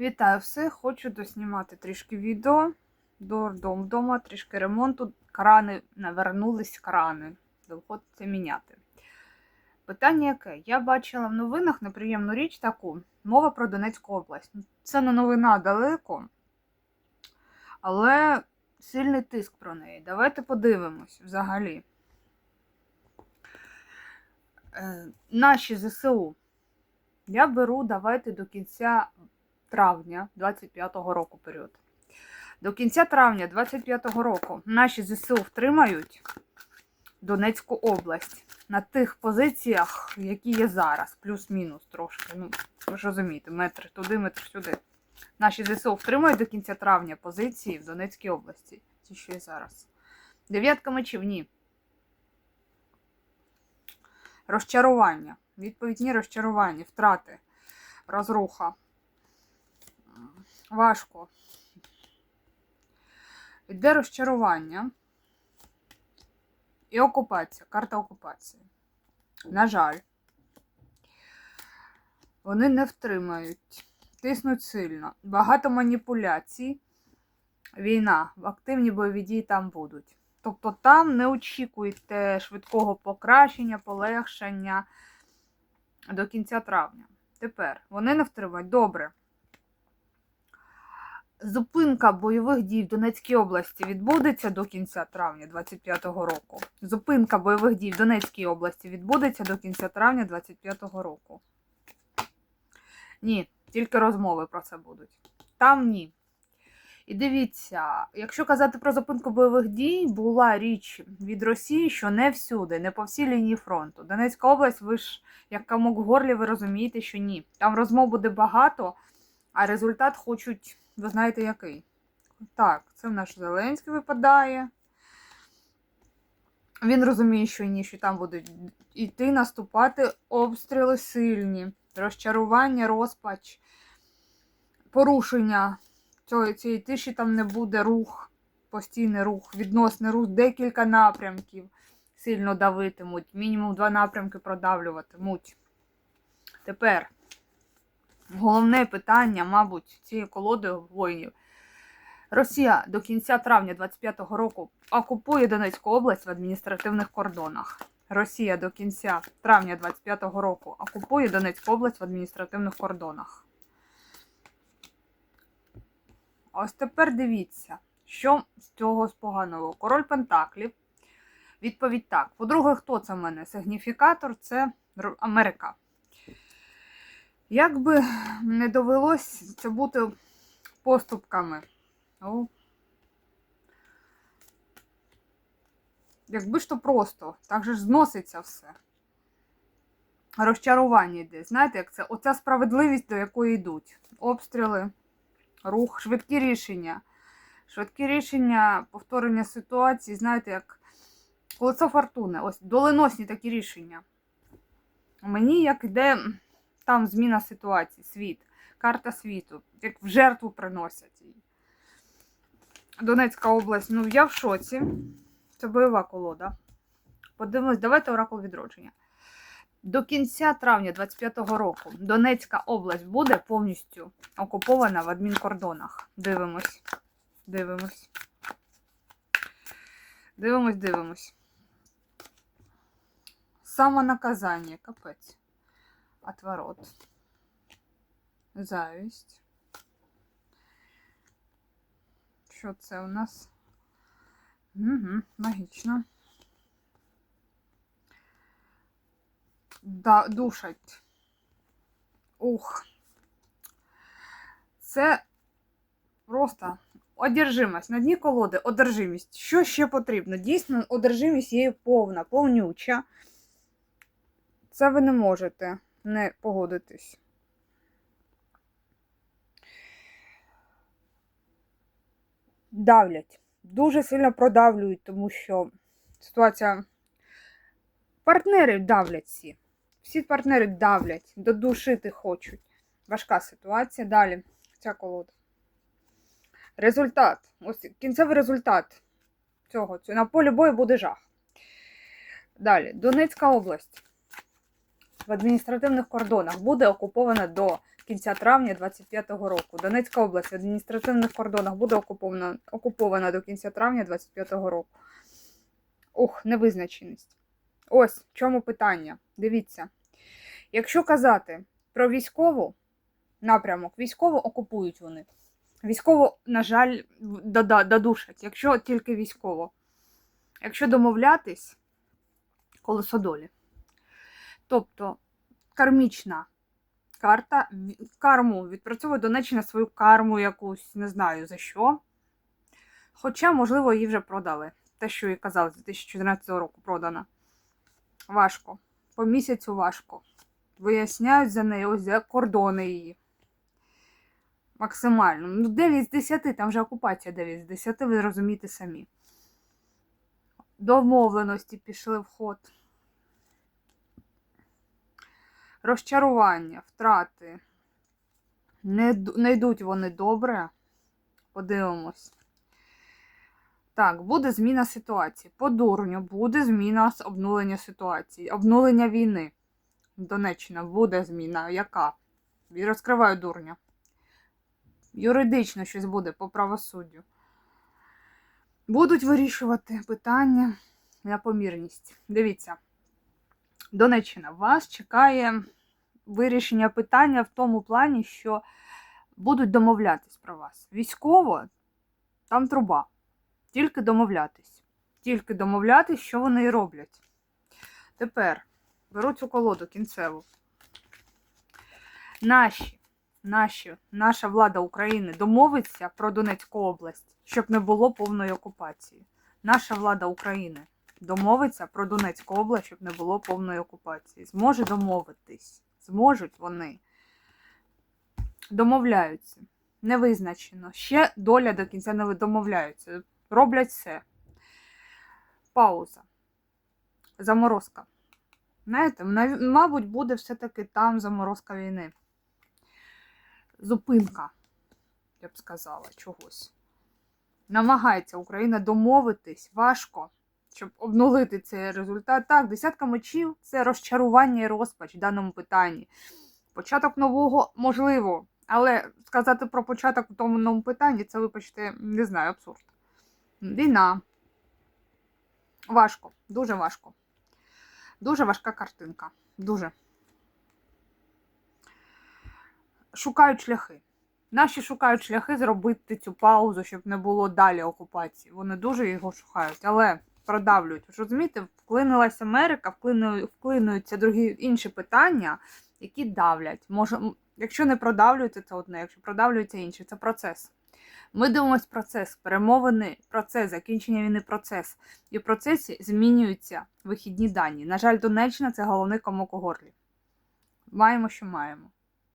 Вітаю всіх! Хочу доснімати трішки відео. Дом вдома, трішки ремонту. Крани навернулись крани. Доводиться міняти. Питання яке? Я бачила в новинах неприємну річ таку: мова про Донецьку область. Це не новина далеко, але сильний тиск про неї. Давайте подивимось взагалі. Е, наші ЗСУ. Я беру, давайте до кінця травня 25-го року період. До кінця травня 25-го року наші ЗСУ втримають Донецьку область на тих позиціях, які є зараз, плюс-мінус трошки. Ну, ви ж розумієте, метр туди, метр сюди. Наші ЗСУ втримають до кінця травня позиції в Донецькій області. Ті, що є зараз. Дев'ятка мечів ні. Розчарування. Відповідні розчарування, втрати, розруха. Важко. Йде розчарування і окупація, карта окупації. На жаль, вони не втримають, тиснуть сильно. Багато маніпуляцій. Війна, активні бойові дії там будуть. Тобто там не очікуйте швидкого покращення, полегшення до кінця травня. Тепер вони не втримають. Добре. Зупинка бойових дій в Донецькій області відбудеться до кінця травня 25-го року. Зупинка бойових дій в Донецькій області відбудеться до кінця травня 25-го року. Ні, тільки розмови про це будуть. Там ні. І дивіться, якщо казати про зупинку бойових дій, була річ від Росії, що не всюди, не по всій лінії фронту. Донецька область, ви ж як камок в горлі, ви розумієте, що ні. Там розмов буде багато, а результат хочуть, ви знаєте, який. Так, це в наш Зеленський випадає. Він розуміє, що ні, що там будуть йти, наступати обстріли сильні, розчарування, розпач, порушення цієї, цієї тиші там не буде рух, постійний рух, відносний рух, декілька напрямків сильно давитимуть, мінімум два напрямки продавлюватимуть. Тепер головне питання, мабуть, цієї колоди воїнів. Росія до кінця травня 25-го року окупує Донецьку область в адміністративних кордонах. Росія до кінця травня 25-го року окупує Донецьку область в адміністративних кордонах. Ось тепер дивіться, що з цього з поганого. Король Пентаклів. Відповідь так. По-друге, хто це в мене? Сигніфікатор це Америка. Як би не довелось це бути поступками. О. Якби ж то просто, так же ж зноситься все. Розчарування йде. Знаєте, як це? Оця справедливість, до якої йдуть. Обстріли, рух, швидкі рішення. Швидкі рішення, повторення ситуації, знаєте, як колесо фортуни. Ось доленосні такі рішення. Мені як йде там зміна ситуації, світ, карта світу, як в жертву приносять її. Донецька область, ну я в шоці. Це бойова колода. Подивимось, давайте оракул відродження. До кінця травня 25-го року Донецька область буде повністю окупована в адмінкордонах. Дивимось. Дивимось. Дивимось, дивимось. Самонаказання, капець. Отворот. Завість. Що це у нас? Угу, логічно. Да, душать. Ух. Це просто одержимость. На дні колоди одержимість. Що ще потрібно? Дійсно, одержимість є повна, повнюча. Це ви не можете не погодитись. Давлять. Дуже сильно продавлюють, тому що ситуація. Партнери давлять всі. Всі партнери давлять, додушити хочуть. Важка ситуація. Далі ця колода. Результат. Ось кінцевий результат цього. На полі бою буде жах. Далі, Донецька область в адміністративних кордонах буде окупована до кінця травня 25-го року. Донецька область в адміністративних кордонах буде окупована, окупована до кінця травня 25-го року. Ух, невизначеність. Ось в чому питання. Дивіться. Якщо казати про військову напрямок, військово окупують вони. Військово, на жаль, додушать, якщо тільки військово. Якщо домовлятись, колесо долі. Тобто кармічна карта, карму відпрацьовує Донеччина свою карму якусь, не знаю за що. Хоча, можливо, її вже продали. Те, що і казали, з 2014 року продана. Важко. По місяцю важко. Виясняють за неї ось за кордони її. Максимально. Ну, 9 з 10, там вже окупація 9 з 10, ви розумієте самі. Домовленості пішли в ход. Розчарування, втрати. Не, не йдуть вони добре. Подивимось. Так, буде зміна ситуації. По дурню буде зміна обнулення ситуації. Обнулення війни. Донеччина буде зміна. Яка? І Розкриваю дурня. Юридично щось буде по правосуддю. Будуть вирішувати питання на помірність. Дивіться, Донеччина, вас чекає вирішення питання в тому плані, що будуть домовлятись про вас. Військово там труба. Тільки домовлятись. Тільки домовлятись, що вони і роблять. Тепер беру цю колоду кінцеву. Наші, наші, наша влада України домовиться про Донецьку область, щоб не було повної окупації. Наша влада України домовиться про Донецьку область, щоб не було повної окупації. Зможе домовитись. Зможуть вони. Домовляються. Не визначено. Ще доля до кінця не домовляються. Роблять все. Пауза. Заморозка. Знаєте, мабуть, буде все-таки там заморозка війни. Зупинка, я б сказала, чогось. Намагається Україна домовитись важко, щоб обнулити цей результат. Так, десятка мечів це розчарування і розпач в даному питанні. Початок нового можливо, але сказати про початок у тому новому питанні це, вибачте, не знаю, абсурд. Війна. Важко, дуже важко. Дуже важка картинка. Дуже. Шукають шляхи. Наші шукають шляхи зробити цю паузу, щоб не було далі окупації. Вони дуже його шукають, але продавлюють. Розумієте, вклинилась Америка, вклину, вклинуються другі інші питання, які давлять. Може, якщо не продавлюється, це одне, якщо продавлюється інше, це процес. Ми дивимося процес, перемовини, процес, закінчення війни, процес. І в процесі змінюються вихідні дані. На жаль, Донеччина це головний комок у горлі. Маємо, що маємо.